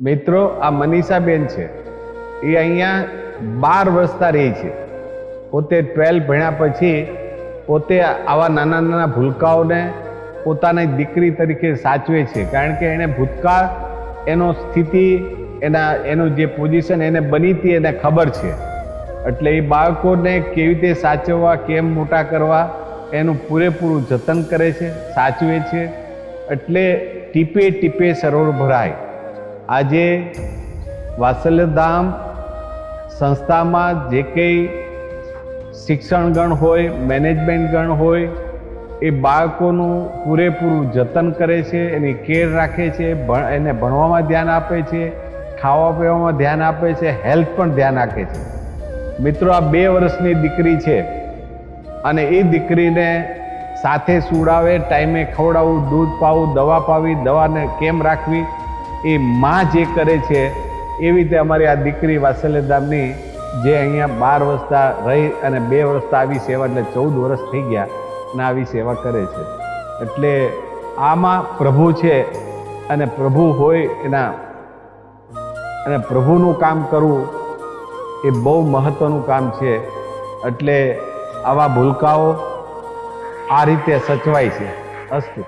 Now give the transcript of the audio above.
મિત્રો, આ મનીષાબેન છે. એ અહીંયા બાર વર્ષતા રહી છે. પોતે ટ્વેલ્વ ભણ્યા પછી પોતે આવા નાના નાના ભૂલકાઓને પોતાની દીકરી તરીકે સાચવે છે. કારણ કે એણે ભૂતકાળ, એનો સ્થિતિ, એના, એનું જે પોઝિશન એને બની હતી એને ખબર છે. એટલે એ બાળકોને કેવી રીતે સાચવવા, કેમ મોટા કરવા, એનું પૂરેપૂરું જતન કરે છે, સાચવે છે. એટલે ટીપે ટીપે સરોવર ભરાય. આજે વાત્સલ્યધામ સંસ્થામાં જે કંઈ શિક્ષણ ગણ હોય મેનેજમેન્ટ ગણ હોય, એ બાળકોનું પૂરેપૂરું જતન કરે છે, એની કેર રાખે છે એને ભણવામાં ધ્યાન આપે છે, ખાવા પીવામાં ધ્યાન આપે છે, હેલ્થ પણ ધ્યાન રાખે છે. મિત્રો, આ બે વર્ષની દીકરી છે અને એ દીકરીને સાથે સુડાવે, ટાઈમે ખવડાવવું દૂધ પાવું, દવા પાવી, દવાને કેમ રાખવી એ માં જે કરે છે, એવી રીતે અમારી આ દીકરી વાત્સલ્યધામની જે અહીંયા બાર વર્ષતા રહી અને બે વર્ષતા આવી સેવા, એટલે ચૌદ વર્ષ થઈ ગયા અને આવી સેવા કરે છે. એટલે આમાં પ્રભુ છે અને પ્રભુ હોય એના, અને પ્રભુનું કામ કરવું એ બહુ મહત્ત્વનું કામ છે. એટલે આવા ભૂલકાઓ આ રીતે સચવાય છે. અસ્તુ.